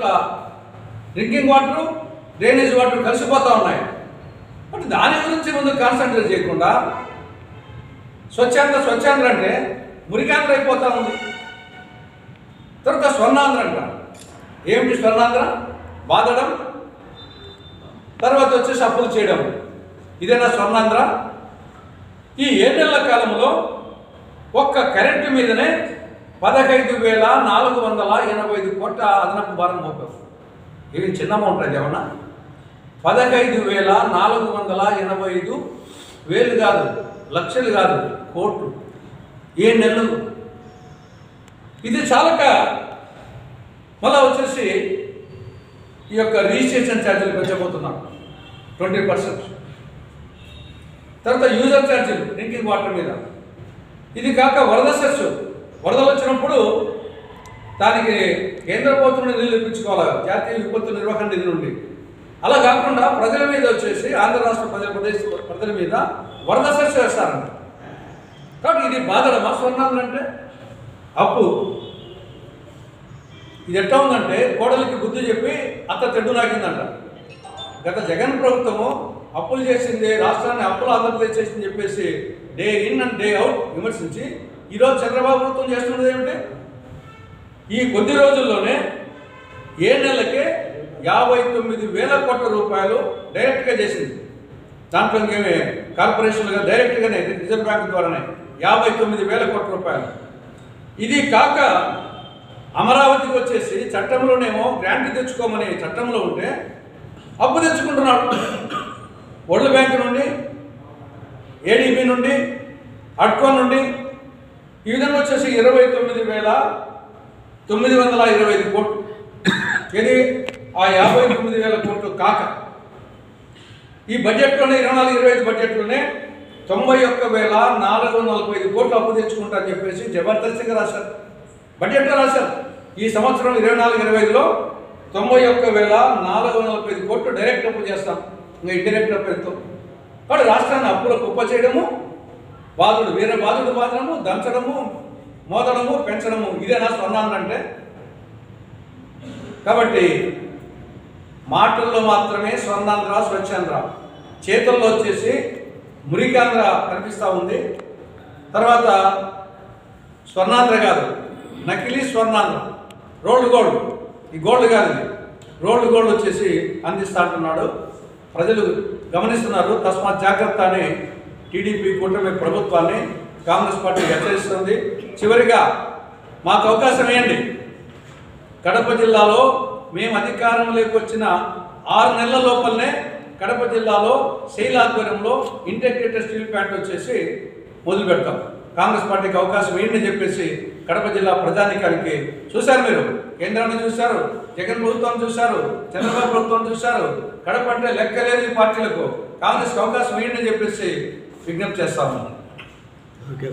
చోట్ల drinking water drainage water కలిసిపోతూ ఉన్నాయి. బట్ దాని గురించి ముందు కాన్సన్ట్రేట్ చేయకుండా స్వచ్ఛాంధ్ర స్వచ్ఛాంధ్ర అంటే మురికాంధ్ర అయిపోతా ఉంది. తర్వాత స్వర్ణాంధ్ర అంట ఏమిటి స్వర్ణాంధ్ర? బాధడం తర్వాత వచ్చేసి అప్పులు చేయడం. ఇదేనా స్వర్ణాంధ్ర? ఈ ఏడేళ్ళ కాలంలో ఒక్క కరెంటు మీదనే పదహైదు వేల నాలుగు వందల ఎనభై ఐదు కోట్ల అదనపు భారం మోపారు ఇది చిన్న అమౌంట్ అది ఏమన్నా పదహైదు వేల నాలుగు వందల ఎనభై ఐదు వేలు కాదు లక్షలు కాదు కోట్లు. ఏ నెలలు? ఇది చాలక మళ్ళా వచ్చేసి ఈ యొక్క రిజిస్ట్రేషన్ ఛార్జీలు పెంచబోతున్నారు ట్వంటీ పర్సెంట్. తర్వాత యూజర్ ఛార్జీలు డ్రింకింగ్ వాటర్ మీద. ఇది కాక వరద సెస్ వరదలు వచ్చినప్పుడు దానికి కేంద్ర ప్రభుత్వం నిధులు ఇప్పించుకోవాలి. జాతీయ విపత్తు నిర్వహణ నిధి నుండి. అలా కాకుండా ప్రజల మీద వచ్చేసి ఆంధ్ర రాష్ట్ర ప్రజల ప్రదేశ్ ప్రజల మీద వరద సెస్ వేస్తారంట కాబట్టి ఇది బాధడమా స్వర్ణాలంటే అంటే? అప్పు. ఇది ఎట్లా ఉందంటే కోడలికి బుద్ధి చెప్పి అత్త తెడ్డు నాకిందంట గత జగన్ ప్రభుత్వము అప్పులు చేసింది రాష్ట్రాన్ని అప్పులు ఆంధ్రప్రదేశ్ చేసింది చెప్పేసి day in and day out విమర్శించి ఈరోజు చంద్రబాబు ప్రభుత్వం చేస్తున్నది ఏమిటి? ఈ కొద్ది రోజుల్లోనే ఏ నెలకే యాభై తొమ్మిది వేల కోట్ల రూపాయలు డైరెక్ట్గా చేసింది. దాంట్లో ఇంకేమి కార్పొరేషన్లుగా డైరెక్ట్గానే రిజర్వ్ బ్యాంక్ ద్వారానే యాభై తొమ్మిది వేల కోట్ల రూపాయలు. ఇది కాక అమరావతికి వచ్చేసి చట్టంలోనేమో గ్రాంట్ తెచ్చుకోమని చట్టంలో ఉంటే అప్పు తెచ్చుకుంటున్నాడు. వరల్డ్ బ్యాంక్ నుండి ఏడీబీ నుండి అడ్కో నుండి ఈ విధంగా వచ్చేసి ఇరవై తొమ్మిది వేల తొమ్మిది వందల ఇరవై ఐదు కోట్లు. ఇది ఆ యాభై తొమ్మిది వేల కోట్లు కాక. ఈ బడ్జెట్లోనే ఇరవై నాలుగు ఇరవై ఐదు బడ్జెట్లోనే తొంభై ఒక్క వేల నాలుగు వందల నలభై ఐదు కోట్లు అప్పు తెచ్చుకుంటారని చెప్పేసి జబర్దస్తిగా రాశారు. బడ్జెట్లో రాశారు. ఈ సంవత్సరం ఇరవై నాలుగు ఇరవై ఐదులో తొంభై ఒక్క వేల నాలుగు వందల నలభై ఐదు కోట్లు డైరెక్ట్ అప్పు చేస్తాం. ఇంకా ఇండైరెక్ట్ అప్పు ఎంతో. కాబట్టి రాష్ట్రాన్ని అప్పుల కుప్ప చేయడము బాధుడు వేరే బాధుడు మాత్రము దంచడము మోదడము పెంచడము. ఇదేనా స్వర్ణాంధ్ర అంటే. కాబట్టి మాటల్లో మాత్రమే స్వర్ణాంధ్ర స్వచ్ఛాంధ్ర చేతుల్లో వచ్చేసి మురికాంధ్ర కనిపిస్తూ ఉంది. తర్వాత స్వర్ణాంధ్ర కాదు నకిలీ స్వర్ణాంధ్ర. Rolled gold. ఈ గోల్డ్ కాదు రోల్డ్ గోల్డ్ వచ్చేసి అందిస్తా అంటున్నాడు. ప్రజలు గమనిస్తున్నారు తస్మాత్ జాగ్రత్త అని టీడీపీ కూటమి ప్రభుత్వాన్ని కాంగ్రెస్ పార్టీ హెచ్చరిస్తుంది. చివరిగా మాకు అవకాశం ఇవ్వండి. కడప జిల్లాలో మేము అధికారంలోకి వచ్చిన ఆరు నెలల లోపలనే కడప జిల్లాలో శైల ఆధ్వర్యంలో ఇంటిగ్రేటెడ్ స్టీల్ ప్లాంట్ వచ్చేసి మొదలు పెడతాం. కాంగ్రెస్ పార్టీకి అవకాశం ఏంటని చెప్పేసి కడప జిల్లా ప్రజానికానికి చూశారు మీరు? కేంద్రాన్ని చూశారు? జగన్ ప్రభుత్వం చూశారు? చంద్రబాబు ప్రభుత్వం చూశారు? కడప అంటే లెక్కలేదు పార్టీలకు కాంగ్రెస్కి అవకాశం ఏంటని చెప్పేసి విజ్ఞప్తి చేస్తాము. ఓకే.